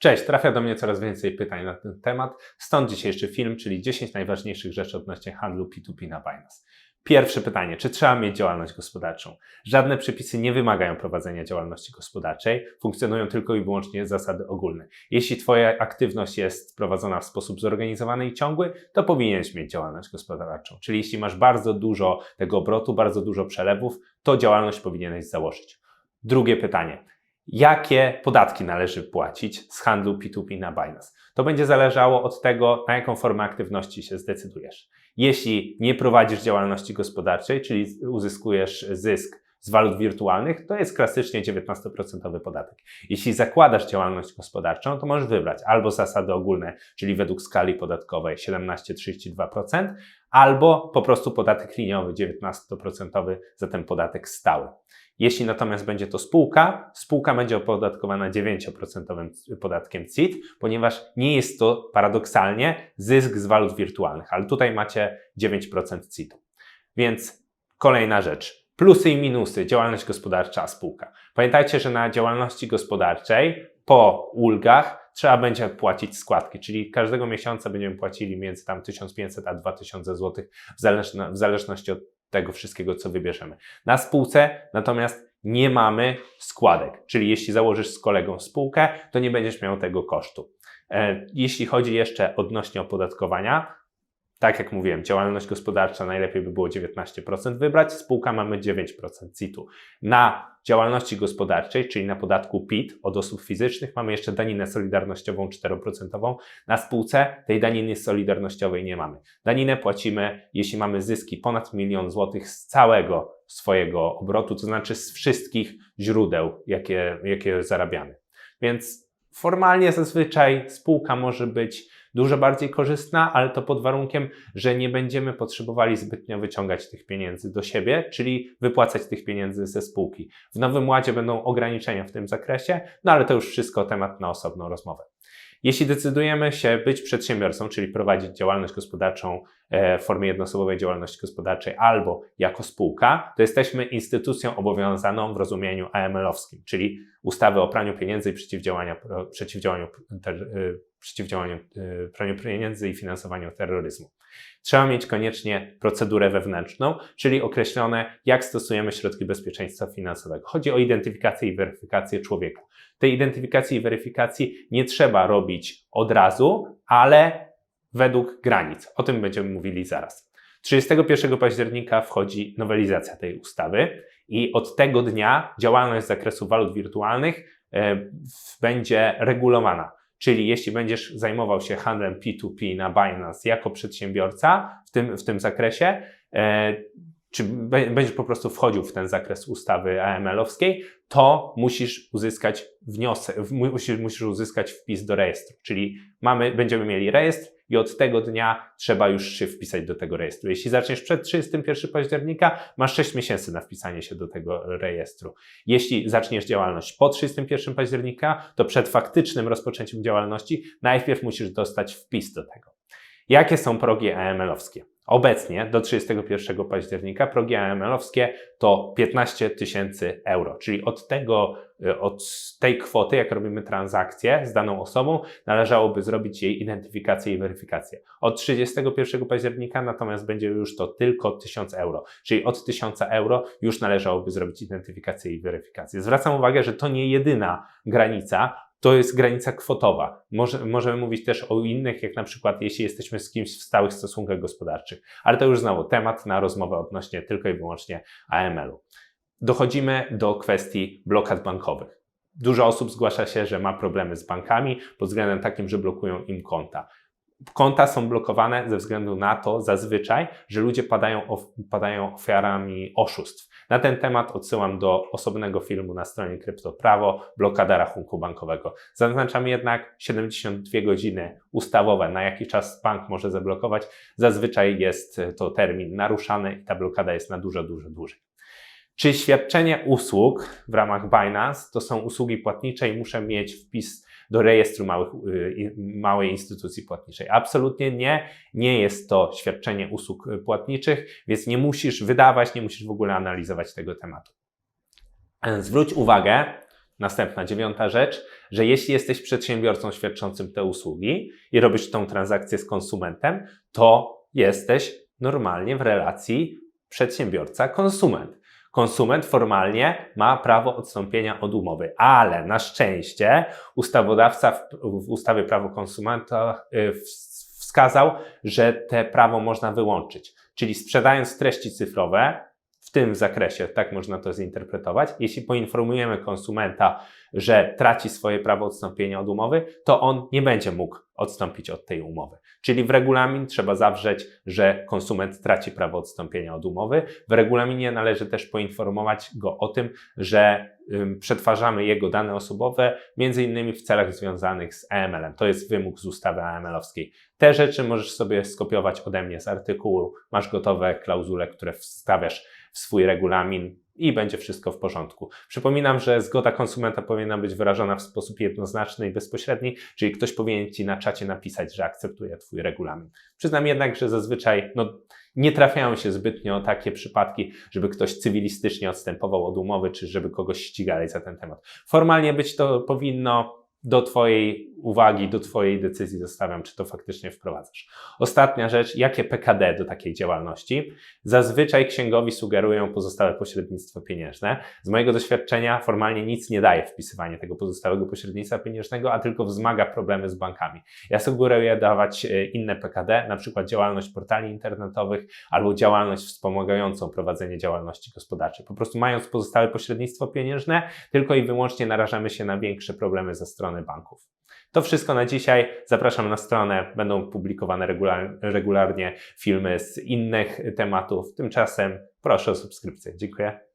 Cześć, trafia do mnie coraz więcej pytań na ten temat, stąd dzisiejszy film, czyli 10 najważniejszych rzeczy odnośnie handlu P2P na Binance. Pierwsze pytanie, czy trzeba mieć działalność gospodarczą? Żadne przepisy nie wymagają prowadzenia działalności gospodarczej, funkcjonują tylko i wyłącznie zasady ogólne. Jeśli Twoja aktywność jest prowadzona w sposób zorganizowany i ciągły, to powinieneś mieć działalność gospodarczą. Czyli jeśli masz bardzo dużo tego obrotu, bardzo dużo przelewów, to działalność powinieneś założyć. Drugie pytanie jakie podatki należy płacić z handlu P2P na Binance. To będzie zależało od tego, na jaką formę aktywności się zdecydujesz. Jeśli nie prowadzisz działalności gospodarczej, czyli uzyskujesz zysk z walut wirtualnych, to jest klasycznie 19% podatek. Jeśli zakładasz działalność gospodarczą, to możesz wybrać albo zasady ogólne, czyli według skali podatkowej 17-32%, albo po prostu podatek liniowy 19% za ten podatek stały. Jeśli natomiast będzie to spółka, spółka będzie opodatkowana 9% podatkiem CIT, ponieważ nie jest to paradoksalnie zysk z walut wirtualnych, ale tutaj macie 9% CIT-u. Więc kolejna rzecz. Plusy i minusy, działalność gospodarcza, spółka. Pamiętajcie, że na działalności gospodarczej po ulgach trzeba będzie płacić składki, czyli każdego miesiąca będziemy płacili między tam 1500 a 2000 zł w, zależno, w zależności od tego wszystkiego, co wybierzemy. Na spółce natomiast nie mamy składek, czyli jeśli założysz z kolegą spółkę, to nie będziesz miał tego kosztu. E, jeśli chodzi jeszcze odnośnie opodatkowania, tak jak mówiłem, działalność gospodarcza najlepiej by było 19% wybrać, spółka mamy 9% CIT-u. Na działalności gospodarczej, czyli na podatku PIT od osób fizycznych, mamy jeszcze daninę solidarnościową 4%. Na spółce tej daniny solidarnościowej nie mamy. Daninę płacimy, jeśli mamy zyski ponad milion złotych z całego swojego obrotu, to znaczy z wszystkich źródeł, jakie, jakie zarabiamy. Więc formalnie zazwyczaj spółka może być dużo bardziej korzystna, ale to pod warunkiem, że nie będziemy potrzebowali zbytnio wyciągać tych pieniędzy do siebie, czyli wypłacać tych pieniędzy ze spółki. W Nowym Ładzie będą ograniczenia w tym zakresie, no ale to już wszystko temat na osobną rozmowę. Jeśli decydujemy się być przedsiębiorcą, czyli prowadzić działalność gospodarczą e, w formie jednoosobowej działalności gospodarczej albo jako spółka, to jesteśmy instytucją obowiązaną w rozumieniu AML-owskim, czyli ustawy o praniu pieniędzy i przeciwdziałaniu, przeciwdziałaniu, e, przeciwdziałaniu e, praniu pieniędzy i finansowaniu terroryzmu. Trzeba mieć koniecznie procedurę wewnętrzną, czyli określone, jak stosujemy środki bezpieczeństwa finansowego. Chodzi o identyfikację i weryfikację człowieka. Tej identyfikacji i weryfikacji nie trzeba robić od razu, ale według granic. O tym będziemy mówili zaraz. 31 października wchodzi nowelizacja tej ustawy i od tego dnia działalność z zakresu walut wirtualnych e, będzie regulowana. Czyli jeśli będziesz zajmował się handlem P2P na Binance jako przedsiębiorca w tym, w tym zakresie, e, czy będziesz po prostu wchodził w ten zakres ustawy AML-owskiej, to musisz uzyskać wniosek, musisz, musisz uzyskać wpis do rejestru. Czyli mamy, będziemy mieli rejestr i od tego dnia trzeba już się wpisać do tego rejestru. Jeśli zaczniesz przed 31 października, masz 6 miesięcy na wpisanie się do tego rejestru. Jeśli zaczniesz działalność po 31 października, to przed faktycznym rozpoczęciem działalności najpierw musisz dostać wpis do tego. Jakie są progi AML-owskie? Obecnie do 31 października progi AML-owskie to 15 tysięcy euro, czyli od tego, y, od tej kwoty, jak robimy transakcję z daną osobą, należałoby zrobić jej identyfikację i weryfikację. Od 31 października natomiast będzie już to tylko 1000 euro, czyli od 1000 euro już należałoby zrobić identyfikację i weryfikację. Zwracam uwagę, że to nie jedyna granica, to jest granica kwotowa. Może, możemy mówić też o innych, jak na przykład jeśli jesteśmy z kimś w stałych stosunkach gospodarczych, ale to już znowu temat na rozmowę odnośnie tylko i wyłącznie AML-u. Dochodzimy do kwestii blokad bankowych. Dużo osób zgłasza się, że ma problemy z bankami pod względem takim, że blokują im konta konta są blokowane ze względu na to zazwyczaj, że ludzie padają, padają ofiarami oszustw. Na ten temat odsyłam do osobnego filmu na stronie Kryptoprawo, blokada rachunku bankowego. Zaznaczam jednak 72 godziny ustawowe, na jaki czas bank może zablokować. Zazwyczaj jest to termin naruszany i ta blokada jest na dużo, dużo dłużej. Czy świadczenie usług w ramach Binance to są usługi płatnicze i muszę mieć wpis do rejestru małych, y, małej instytucji płatniczej. Absolutnie nie. Nie jest to świadczenie usług płatniczych, więc nie musisz wydawać, nie musisz w ogóle analizować tego tematu. Zwróć uwagę, Następna, dziewiąta rzecz, że jeśli jesteś przedsiębiorcą świadczącym te usługi i robisz tą transakcję z konsumentem, to jesteś normalnie w relacji przedsiębiorca-konsument. Konsument formalnie ma prawo odstąpienia od umowy, ale na szczęście ustawodawca w, w ustawie prawo konsumenta y, wskazał, że te prawo można wyłączyć. Czyli sprzedając treści cyfrowe, w tym zakresie, tak można to zinterpretować. Jeśli poinformujemy konsumenta, że traci swoje prawo odstąpienia od umowy, to on nie będzie mógł odstąpić od tej umowy. Czyli w regulamin trzeba zawrzeć, że konsument traci prawo odstąpienia od umowy. W regulaminie należy też poinformować go o tym, że przetwarzamy jego dane osobowe, między innymi w celach związanych z AML-em. To jest wymóg z ustawy AML-owskiej. Te rzeczy możesz sobie skopiować ode mnie z artykułu. Masz gotowe klauzule, które wstawiasz w swój regulamin i będzie wszystko w porządku. Przypominam, że zgoda konsumenta powinna być wyrażona w sposób jednoznaczny i bezpośredni, czyli ktoś powinien Ci na czacie napisać, że akceptuje Twój regulamin. Przyznam jednak, że zazwyczaj no, nie trafiają się zbytnio takie przypadki, żeby ktoś cywilistycznie odstępował od umowy, czy żeby kogoś ścigali za ten temat. Formalnie być to powinno, do Twojej uwagi, do Twojej decyzji zostawiam, czy to faktycznie wprowadzasz. Ostatnia rzecz, jakie PKD do takiej działalności? Zazwyczaj księgowi sugerują pozostałe pośrednictwo pieniężne. Z mojego doświadczenia formalnie nic nie daje wpisywanie tego pozostałego pośrednictwa pieniężnego, a tylko wzmaga problemy z bankami. Ja sugeruję dawać e, inne PKD, na przykład działalność portali internetowych albo działalność wspomagającą prowadzenie działalności gospodarczej. Po prostu mając pozostałe pośrednictwo pieniężne, tylko i wyłącznie narażamy się na większe problemy ze strony banków. To wszystko na dzisiaj. Zapraszam na stronę. Będą publikowane regular, regularnie filmy z innych tematów. Tymczasem proszę o subskrypcję. Dziękuję.